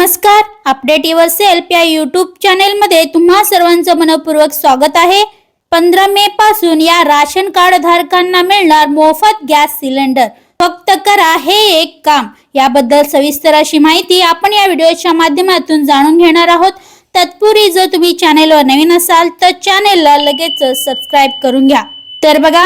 नमस्कार. Update yourself या YouTube चॅनेलमध्ये तुम्हा सर्वांचं मनपूर्वक स्वागत आहे. पंधरा मे पासून या राशन कार्ड धारकांना मिळणार मोफत गॅस सिलेंडर. फक्त करा हे एक काम. याबद्दल सविस्तर अशी माहिती आपण या व्हिडिओच्या माध्यमातून जाणून घेणार आहोत. तत्पूर्वी जर तुम्ही चॅनेलवर नवीन असाल तर चॅनेलला लगेच सबस्क्राईब करून घ्या. तर बघा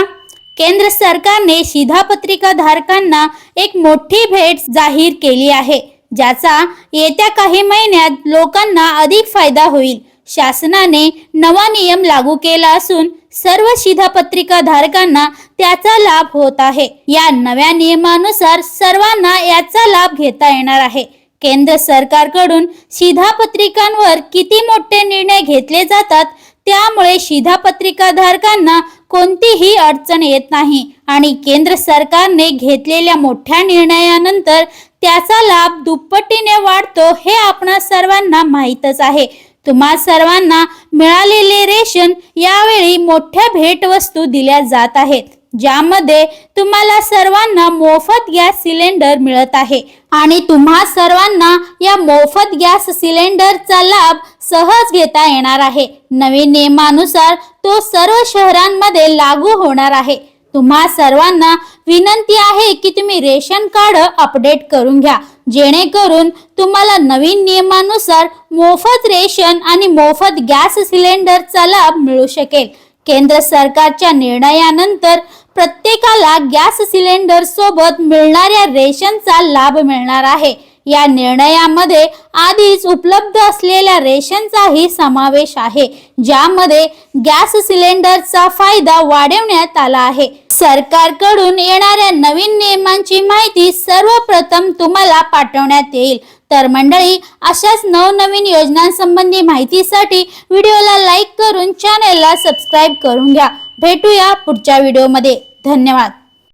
केंद्र सरकारने शिधापत्रिका धारकांना एक मोठी भेट जाहीर केली आहे. ज्याचा येत्या काही महिन्यात लोकांना अधिक फायदा होईल. शासनाने नवा नियम लागू केला असून सर्व शिधापत्रिका धारकांना त्याचा लाभ होत आहे. या नव्या नियमानुसार सर्वांना याचा लाभ घेता येणार आहे. केंद्र सरकारकडून शिधापत्रिकांवर किती मोठे निर्णय घेतले जातात त्यामुळे शिधापत्रिका धारकांना कोणतीही अडचण येत नाही. आणि केंद्र सरकारने घेतलेल्या मोठ्या निर्णयानंतर त्याचा लाभ दुप्पटीने वाढतो हे आपणा सर्वांना माहीतच आहे. तुम्हा सर्वांना मिळालेले रेशन यावेळी मोठ्या भेटवस्तू दिल्या जात आहेत ज्यामध्ये तुम्हाला सर्वांना मोफत गॅस सिलेंडर मिळत आहे. आणि तुम्हा सर्वांना या मोफत गॅस सिलेंडरचा लाभ सहज घेता येणार आहे. नवीन नियमानुसार तो सर्व शहरांमध्ये लागू होणार आहे. तुम्हा सर्वांना विनंती आहे की तुम्ही रेशन कार्ड अपडेट करून घ्या. जेणेकरून तुम्हाला नवीन नियमानुसार मोफत रेशन आणि मोफत गॅस सिलेंडरचा लाभ मिळू शकेल. केंद्र सरकारच्या निर्णयानंतर प्रत्येकाला गॅस सिलेंडर सोबत मिळणाऱ्या रेशनचा लाभ मिळणार आहे. या निर्णयामध्ये आधीच उपलब्ध असलेल्या रेशनचाही समावेश आहे ज्यामध्ये गॅस सिलेंडरचा फायदा वाढवण्यात आला आहे. सरकारकडून येणाऱ्या नवीन नियमांची माहिती सर्वप्रथम तुम्हाला पाठवण्यात येईल. तर मंडळी अशाच नवनवीन योजनांसंबंधी माहितीसाठी व्हिडिओला लाईक करून चॅनेलला सबस्क्राईब करून घ्या. भेटूया पुढच्या व्हिडिओमध्ये. धन्यवाद.